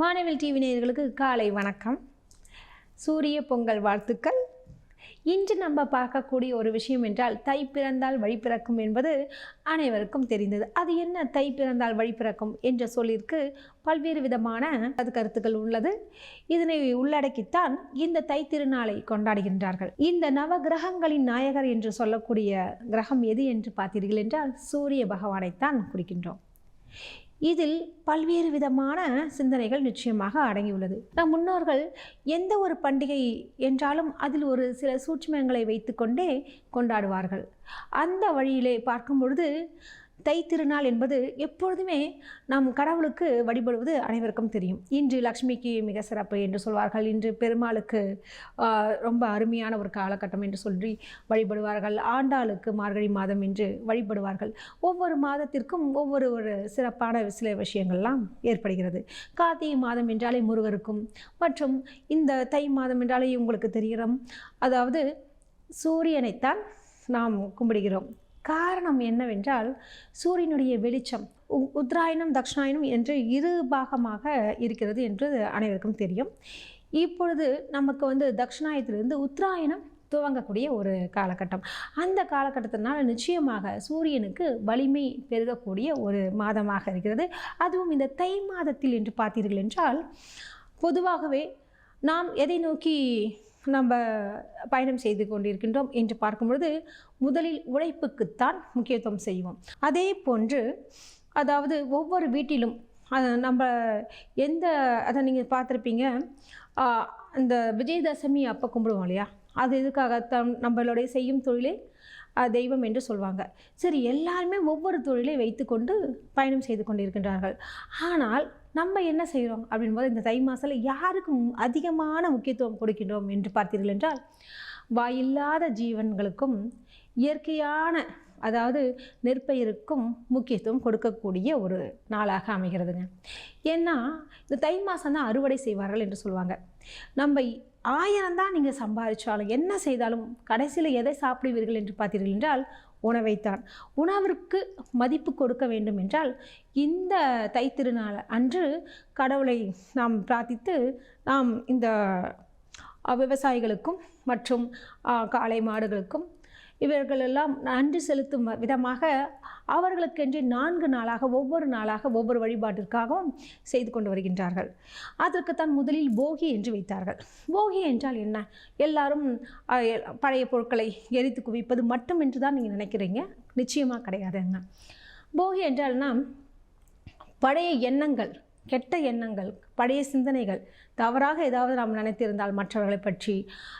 வானவில் டிவி நேயர்களுக்கு காலை வணக்கம். சூரிய பொங்கல் வாழ்த்துக்கள். இன்று நம்ம பார்க்கக்கூடிய ஒரு விஷயம் என்றால் தை பிறந்தால் வழி பிறக்கும் என்பது அனைவருக்கும் தெரிந்தது. அது என்ன தை பிறந்தால் வழி பிறக்கும் என்ற சொல்லிற்கு பல்வேறு விதமான அது கருத்துக்கள் உள்ளது. இதனை உள்ளடக்கித்தான் இந்த தை திருநாளை கொண்டாடுகின்றார்கள். இந்த நவ கிரகங்களின் நாயகர் என்று சொல்லக்கூடிய கிரகம் எது என்று பார்த்தீர்கள் என்றால் சூரிய பகவானைத்தான் குறிக்கின்றோம். இதில் பல்வேறு விதமான சிந்தனைகள் நிச்சயமாக அடங்கியுள்ளது. நம் முன்னோர்கள் எந்த ஒரு பண்டிகை என்றாலும் அதில் ஒரு சில சூட்சுமங்களை வைத்துக்கொண்டே கொண்டாடுவார்கள். அந்த வழியிலே பார்க்கும் பொழுது தை திருநாள் என்பது எப்பொழுதுமே நம் கடவுளுக்கு வழிபடுவது அனைவருக்கும் தெரியும். இன்று லக்ஷ்மிக்கு மிக சிறப்பு என்று சொல்வார்கள். இன்று பெருமாளுக்கு ரொம்ப அருமையான ஒரு காலகட்டம் என்று சொல்லி வழிபடுவார்கள். ஆண்டாளுக்கு மார்கழி மாதம் என்று வழிபடுவார்கள். ஒவ்வொரு மாதத்திற்கும் ஒவ்வொரு ஒரு சிறப்பான சில விஷயங்கள்லாம் ஏற்படுகிறது. கார்த்திகை மாதம் என்றாலே முருகருக்கும் மற்றும் இந்த தை மாதம் என்றாலே உங்களுக்கு தெரிகிறோம். அதாவது சூரியனைத்தான் நாம் கும்பிடுகிறோம். காரணம் என்னவென்றால் சூரியனுடைய வெளிச்சம் உ- உத்தராயணம் தக்ஷாயணம் என்று இரு பாகமாக இருக்கிறது என்று அனைவருக்கும் தெரியும். இப்பொழுது நமக்கு வந்து தக்ஷணாயத்திலிருந்து உத்தராயணம் துவங்கக்கூடிய ஒரு காலகட்டம். அந்த காலகட்டத்தினால் நிச்சயமாக சூரியனுக்கு வலிமை பெருகக்கூடிய ஒரு மாதமாக இருக்கிறது. அதுவும் இந்த தை மாதத்தில் என்று பார்த்தீர்கள் என்றால் பொதுவாகவே நாம் எதை நோக்கி நம்ம பயணம் செய்து கொண்டிருக்கின்றோம் என்று பார்க்கும் பொழுது முதலில் உழைப்புக்குத்தான் முக்கியத்துவம் செய்வோம். அதே போன்று அதாவது ஒவ்வொரு வீட்டிலும் நம்ம எந்த அதை நீங்கள் பார்த்துருப்பீங்க இந்த விஜயதசமி அப்போ கும்பிடுவோம் இல்லையா? அது எதுக்காக நம்மளுடைய செய்யும் தொழிலே? தெய்வம் என்று சொல்வாங்க. சரி எல்லாருமே ஒவ்வொரு தொழிலை வைத்துக்கொண்டு பயணம் செய்து கொண்டிருக்கின்றார்கள். ஆனால் நம்ம என்ன செய்கிறோம் அப்படின்போது இந்த தை மாதத்தில் யாருக்கு அதிகமான முக்கியத்துவம் கொடுக்கின்றோம் என்று பார்த்தீர்கள் என்றால் வாயில்லாத ஜீவன்களுக்கும் இயற்கையான அதாவது நெற்பயிருக்கும் முக்கியத்துவம் கொடுக்கக்கூடிய ஒரு நாளாக அமைகிறதுங்க. ஏன்னா இந்த தை மாதம் தான் அறுவடை செய்வார்கள் என்று சொல்லுவாங்க நம்ம ஆயிரம் தான் நீங்கள் சம்பாதிச்சாலும் என்ன செய்தாலும் கடைசியில் எதை சாப்பிடுவீர்கள் என்று பார்த்தீர்கள் என்றால் உணவைத்தான். உணவிற்கு மதிப்பு கொடுக்க வேண்டும் என்றால் இந்த தைத்திருநாள் அன்று கடவுளை நாம் பிரார்த்தித்து நாம் இந்த விவசாயிகளுக்கும் மற்றும் காளை மாடுகளுக்கும் இவர்களெல்லாம் நன்றி செலுத்தும் விதமாக அவர்களுக்கென்று நான்கு நாளாக ஒவ்வொரு நாளாக ஒவ்வொரு வழிபாட்டிற்காகவும் செய்து கொண்டு வருகின்றார்கள். அதற்குத்தான் முதலில் போகி என்று வைத்தார்கள். போகி என்றால் என்ன? எல்லாரும் பழைய பொருட்களை எரித்து குவிப்பது மட்டும் என்று தான் நீங்கள் நினைக்கிறீங்க? நிச்சயமாக கிடையாதுங்க. போகி என்றால்னா பழைய எண்ணங்கள் கெட்ட எண்ணங்கள் பழைய சிந்தனைகள் தவறாக ஏதாவது நாம் நினைத்திருந்தால் மற்றவர்களை பற்றி.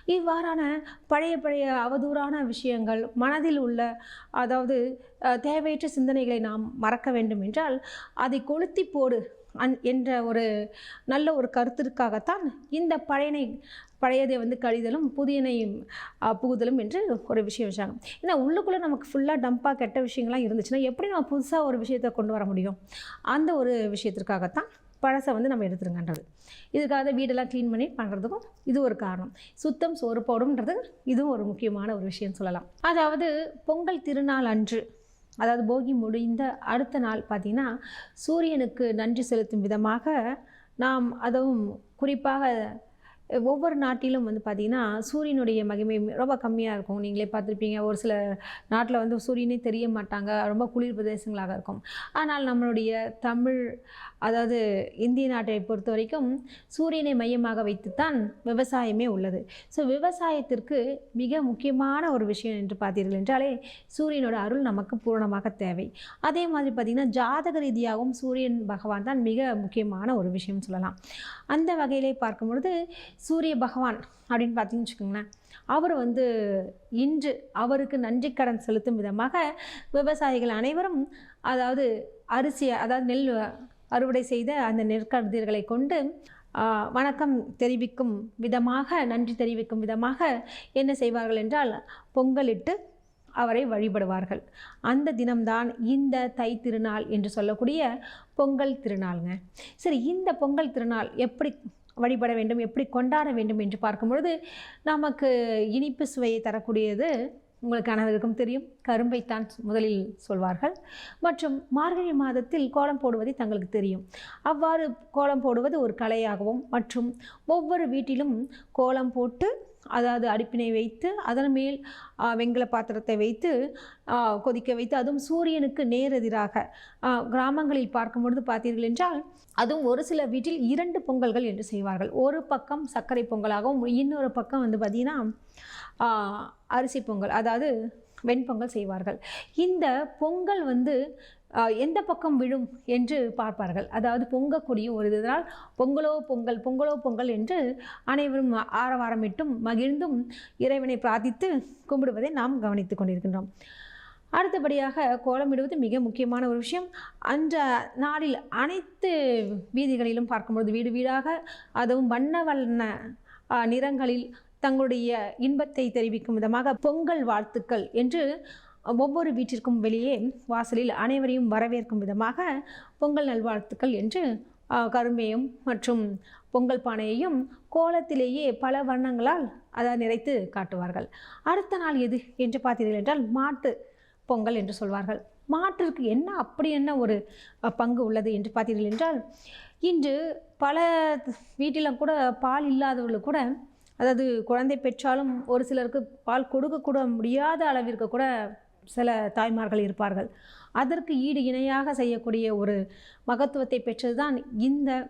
இவ்வாறான பழைய பழைய அவதூறான விஷயங்கள் மனதில் உள்ள அதாவது தேவையற்ற சிந்தனைகளை நாம் மறக்க வேண்டும் என்றால் அதை கொளுத்தி போடு அன் என்ற ஒரு நல்ல ஒரு கருத்திற்காகத்தான் இந்த பழையனை பழையதை வந்து கழிதலும் புதியனை புகுதலும் என்று ஒரு விஷயம் வச்சாங்க. ஏன்னா உள்ளுக்குள்ளே நமக்கு ஃபுல்லாக டம்பாக கெட்ட விஷயங்கள்லாம் இருந்துச்சுன்னா எப்படி நம்ம புதுசாக ஒரு விஷயத்தை கொண்டு வர முடியும்? அந்த ஒரு விஷயத்திற்காகத்தான் பழசை வந்து நம்ம எடுத்துருங்கன்றது. இதுக்காக தான் வீடெல்லாம் க்ளீன் பண்ணி பண்ணுறதுக்கும் இது ஒரு காரணம். சுத்தம் சோறு போடும்ன்றது இதுவும் ஒரு முக்கியமான ஒரு விஷயம் சொல்லலாம். அதாவது பொங்கல் திருநாள் அன்று அதாவது போகி முடிந்த அடுத்த நாள் பார்த்திங்கன்னா சூரியனுக்கு நன்றி செலுத்தும் விதமாக நாம் அதுவும் குறிப்பாக ஒவ்வொரு நாட்டிலும் வந்து பார்த்திங்கன்னா சூரியனுடைய மகிமை ரொம்ப கம்மியாக இருக்கும். நீங்களே பார்த்துருப்பீங்க. ஒரு சில நாட்டில் வந்து சூரியனே தெரிய மாட்டாங்க. ரொம்ப குளிர் பிரதேசங்களாக இருக்கும். ஆனால் நம்மளுடைய தமிழ் அதாவது இந்திய நாட்டை பொறுத்த வரைக்கும் சூரியனை மையமாக வைத்துத்தான் விவசாயமே உள்ளது. ஸோ விவசாயத்திற்கு மிக முக்கியமான ஒரு விஷயம் என்று பார்த்தீர்கள் என்றாலே சூரியனோட அருள் நமக்கு பூரணமாக தேவை. அதே மாதிரி பார்த்திங்கன்னா ஜாதக ரீதியாகவும் சூரியன் பகவான் தான் மிக முக்கியமான ஒரு விஷயம் சொல்லலாம். அந்த வகையிலே பார்க்கும் பொழுது சூரிய பகவான் அப்படின்னு பார்த்தீங்கன்னு வச்சுக்கோங்களேன் அவர் வந்து இன்று அவருக்கு நன்றி கடன் செலுத்தும் விதமாக விவசாயிகள் அனைவரும் அதாவது அரிசி அதாவது நெல் அறுவடை செய்த அந்த நெற்கதிர்களை கொண்டு வணக்கம் தெரிவிக்கும் விதமாக நன்றி தெரிவிக்கும் விதமாக என்ன செய்வார்கள் என்றால் பொங்கலிட்டு அவரை வழிபடுவார்கள். அந்த தினம்தான் இந்த தை திருநாள் என்று சொல்லக்கூடிய பொங்கல் திருநாளுங்க. சரி இந்த பொங்கல் திருநாள் எப்படி வழிபட வேண்டும் எப்படி கொண்டாட வேண்டும் என்று பார்க்கும் பொழுது நமக்கு இனிப்பு சுவையை தரக்கூடியது உங்களுக்கு அனைவருக்கும் தெரியும். கரும்பைத்தான் முதலில் சொல்வார்கள். மற்றும் மார்கழி மாதத்தில் கோலம் போடுவதை தங்களுக்கு தெரியும். அவ்வாறு கோலம் போடுவது ஒரு கலையாகவும் மற்றும் ஒவ்வொரு வீட்டிலும் கோலம் போட்டு அதாவது அடுப்பினை வைத்து அதன் மேல் ஆ, வெண்கல பாத்திரத்தை வைத்து கொதிக்க வைத்து அதுவும் சூரியனுக்கு நேரெதிராக கிராமங்களில் பார்க்கும் பொழுது பார்த்தீர்கள் என்றால் அதுவும் ஒரு சில வீட்டில் இரண்டு பொங்கல்கள் என்று செய்வார்கள். ஒரு பக்கம் சர்க்கரை பொங்கலாகவும் இன்னொரு பக்கம் வந்து பார்த்திங்கன்னா அரிசி பொங்கல் அதாவது வெண்பொங்கல் செய்வார்கள். இந்த பொங்கல் வந்து எந்த பக்கம் விழும் என்று பார்ப்பார்கள். அதாவது பொங்கக்கூடிய ஒரு இதனால் பொங்கலோ பொங்கல் பொங்கலோ பொங்கல் என்று அனைவரும் ஆரவாரமிட்டும் மகிழ்ந்தும் இறைவனை பிரார்த்தித்து கும்பிடுவதை நாம் கவனித்து கொண்டிருக்கின்றோம். அடுத்தபடியாக கோலமிடுவது மிக முக்கியமான ஒரு விஷயம். அந்த நாளில் அனைத்து வீதிகளிலும் பார்க்கும்பொழுது வீடு வீடாக அதுவும் வண்ண வண்ண நிறங்களில் தங்களுடைய இன்பத்தை தெரிவிக்கும் விதமாக பொங்கல் வாழ்த்துக்கள் என்று ஒவ்வொரு வீட்டிற்கும் வெளியே வாசலில் அனைவரையும் வரவேற்கும் விதமாக பொங்கல் நல்வாழ்த்துக்கள் என்று கருமையும் கரும்பையும் மற்றும் பொங்கல் பானையையும் கோலத்திலேயே பல வண்ணங்களால் அதை நிறைத்து காட்டுவார்கள். அடுத்த நாள் எது என்று பார்த்தீர்கள் என்றால் மாட்டு பொங்கல் என்று சொல்வார்கள். மாட்டிற்கு என்ன அப்படி என்ன ஒரு பங்கு உள்ளது என்று பார்த்தீர்கள் என்றால் இன்று பல வீட்டிலும் கூட பால் இல்லாதவர்கள் கூட அதாவது குழந்தை பெற்றாலும் ஒரு சிலருக்கு பால் கொடுக்கக்கூட முடியாத அளவிற்கு கூட சில தாய்மார்கள் இருப்பார்கள். அதற்கு ஈடு இணையாக செய்யக்கூடிய ஒரு மகத்துவத்தை பெற்றதுதான் இந்த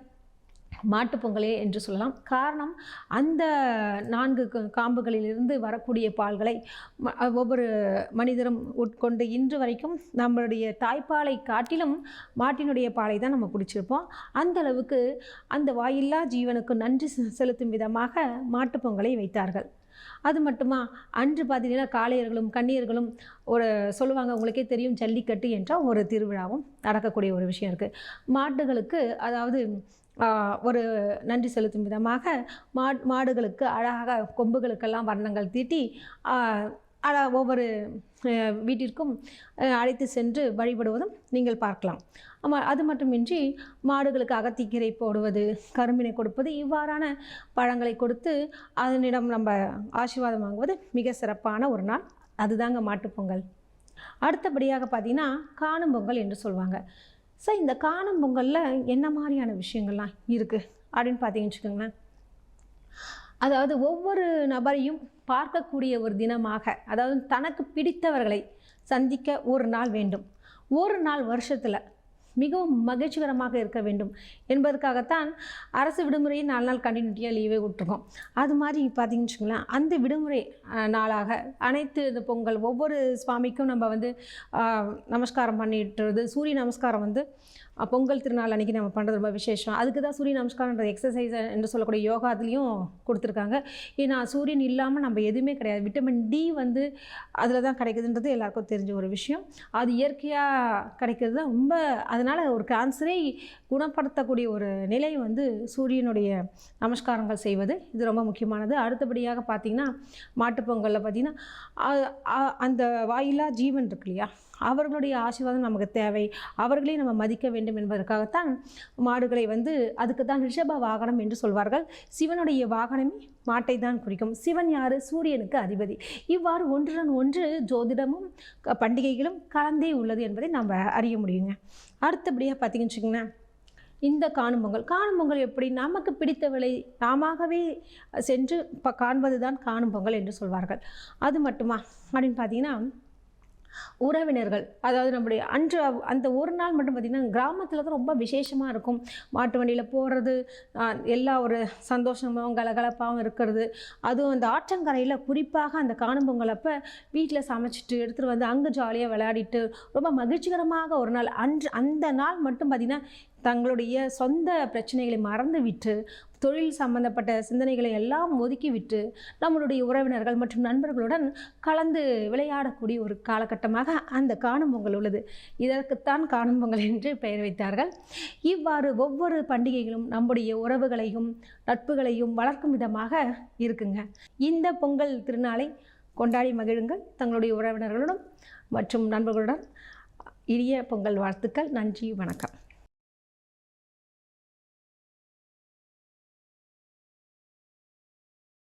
மாட்டுப் பொங்கலே என்று சொல்லலாம். காரணம் அந்த நான்கு காம்புகளிலிருந்து வரக்கூடிய பால்களை ம- ஒவ்வொரு மனிதரும் உட்கொண்டு இன்று வரைக்கும் நம்மளுடைய தாய்ப்பாலை காட்டிலும் மாட்டினுடைய பாலை தான் நம்ம குடிச்சிருப்போம். அந்த அளவுக்கு அந்த வாயில்லா ஜீவனுக்கு நன்றி செ- செலுத்தும் விதமாக மாட்டுப் பொங்கலை வைத்தார்கள். அது மட்டுமா? அன்று பார்த்தீங்கன்னா காளையர்களும் கண்ணியர்களும் ஒரு சொல்லுவாங்க உங்களுக்கே தெரியும் ஜல்லிக்கட்டு என்றால் ஒரு திருவிழாவும் நடக்கக்கூடிய ஒரு விஷயம் இருக்குது மாட்டுகளுக்கு அதாவது ஒரு நன்றி செலுத்தும் விதமாக மா மாடுகளுக்கு அழகாக கொம்புகளுக்கெல்லாம் வர்ணங்கள் தீட்டி ஒவ்வொரு வீட்டிற்கும் அழைத்து சென்று வழிபடுவதும் நீங்கள் பார்க்கலாம். அது மட்டுமின்றி மாடுகளுக்கு அகத்திக்கீரை போடுவது கரும்பினை கொடுப்பது இவ்வாறான பழங்களை கொடுத்து அதனிடம் நம்ம ஆசீர்வாதம் வாங்குவது மிக சிறப்பான ஒரு நாள். அதுதாங்க மாட்டுப்பொங்கல் அடுத்தபடியாக பார்த்தீங்கன்னா காணும் பொங்கல் என்று சொல்லுவாங்க ஸோ இந்த காணும் பொங்கலில் என்ன மாதிரியான விஷயங்கள்லாம் இருக்குது அப்படின்னு பார்த்தீங்கன்னு வச்சுக்கோங்களேன். அதாவது ஒவ்வொரு நபரையும் பார்க்கக்கூடிய ஒரு தினமாக அதாவது தனக்கு பிடித்தவர்களை சந்திக்க ஒரு நாள் வேண்டும். ஒரு நாள் வருஷத்தில் மிகவும் மகிழ்ச்சிகரமாக இருக்க வேண்டும். என்பதற்காகத்தான் அரசு விடுமுறையை நாலு நாள் கண்டினியூட்டியாக லீவே விட்டுருக்கோம். அது மாதிரி பார்த்தீங்கன்னு வச்சுக்கோங்களேன் அந்த விடுமுறை நாளாக அனைத்து இந்த பொங்கல் ஒவ்வொரு சுவாமிக்கும் நம்ம வந்து நமஸ்காரம் பண்ணிட்டுறது சூரிய நமஸ்காரம் வந்து பொங்கல் திருநாள் அன்றைக்கி நம்ம பண்ணுறது ரொம்ப விசேஷம். அதுக்கு தான் சூரிய நமஸ்காரன்ற எக்ஸசைஸ் என்று சொல்லக்கூடிய யோகா அதுலேயும் கொடுத்துருக்காங்க. ஏன்னா சூரியன் இல்லாமல் நம்ம எதுவுமே கிடையாது. விட்டமின் டி வந்து அதில் தான் கிடைக்குதுன்றது எல்லாருக்கும் தெரிஞ்ச ஒரு விஷயம். அது இயற்கையாக கிடைக்கிறது தான். ரொம்ப அதனால் ஒரு கேன்சரை குணப்படுத்தக்கூடிய ஒரு நிலை வந்து சூரியனுடைய நமஸ்காரங்கள் செய்வது. இது ரொம்ப முக்கியமானது. அடுத்தபடியாக பார்த்திங்கன்னா மாட்டுப்பொங்கலில் பார்த்திங்கன்னா அந்த வாயிலா ஜீவன் இருக்கு இல்லையா? அவர்களுடைய ஆசீர்வாதம் நமக்கு தேவை. அவர்களையும் நம்ம மதிக்க வேண்டும். வேண்டும் என்பதற்காகத்தான் மாடுகளை வந்து அதுக்கு தான் ரிஷப வாகனம் என்று சொல்வார்கள். சிவனுடைய வாகனமே மாட்டை தான் குறிக்கும். சிவன் யார்? சூரியனுக்கு அதிபதி. இவ்வாறு ஒன்றுடன் ஒன்று ஜோதிடமும் க- பண்டிகைகளும் கலந்தே உள்ளது என்பதை நாம் அறிய முடியுங்க. அடுத்தபடியாக பார்த்தீங்கன்னு வச்சுக்கோங்களேன் இந்த காணும் பொங்கல். காணும் பொங்கல் எப்படி? நமக்கு பிடித்தவளை நாமாகவே சென்று ப காண்பது தான் காணும் பொங்கல் என்று சொல்வார்கள். அது மட்டுமா? அப்படின்னு பார்த்தீங்கன்னா உறவினர்கள் அதாவது நம்முடைய அன்று அந்த ஒரு நாள் மட்டும் பார்த்திங்கன்னா கிராமத்தில் தான் ரொம்ப விசேஷமாக இருக்கும். மாட்டு வண்டியில் போகிறது எல்லா ஒரு சந்தோஷமாகவும் கலகலப்பாகவும் இருக்கிறது. அதுவும் அந்த ஆற்றங்கரையில் குறிப்பாக அந்த காணும் பொங்கல் அப்போ வீட்டில் சமைச்சிட்டு எடுத்துகிட்டு வந்து அங்கே ஜாலியாக விளையாடிட்டு ரொம்ப மகிழ்ச்சிகரமாக ஒரு நாள் அன்று அந்த நாள் மட்டும் பார்த்திங்கன்னா தங்களுடைய சொந்த பிரச்சனைகளை மறந்துவிட்டு தொழில் சம்பந்தப்பட்ட சிந்தனைகளை எல்லாம் ஒதுக்கி விட்டு நம்மளுடைய உறவினர்கள் மற்றும் நண்பர்களுடன் கலந்து விளையாடக்கூடிய ஒரு காலகட்டமாக அந்த காணும் பொங்கல் உள்ளது. இதற்குத்தான் காணும் பொங்கல் என்று பெயர் வைத்தார்கள். இவ்வாறு ஒவ்வொரு பண்டிகைகளும் நம்முடைய உறவுகளையும் நட்புகளையும் வளர்க்கும் விதமாக இருக்குங்க. இந்த பொங்கல் திருநாளை கொண்டாடி மகிழுங்கள். தங்களுடைய உறவினர்களுடன் மற்றும் நண்பர்களுடன் இனிய பொங்கல் வாழ்த்துக்கள். நன்றி வணக்கம்.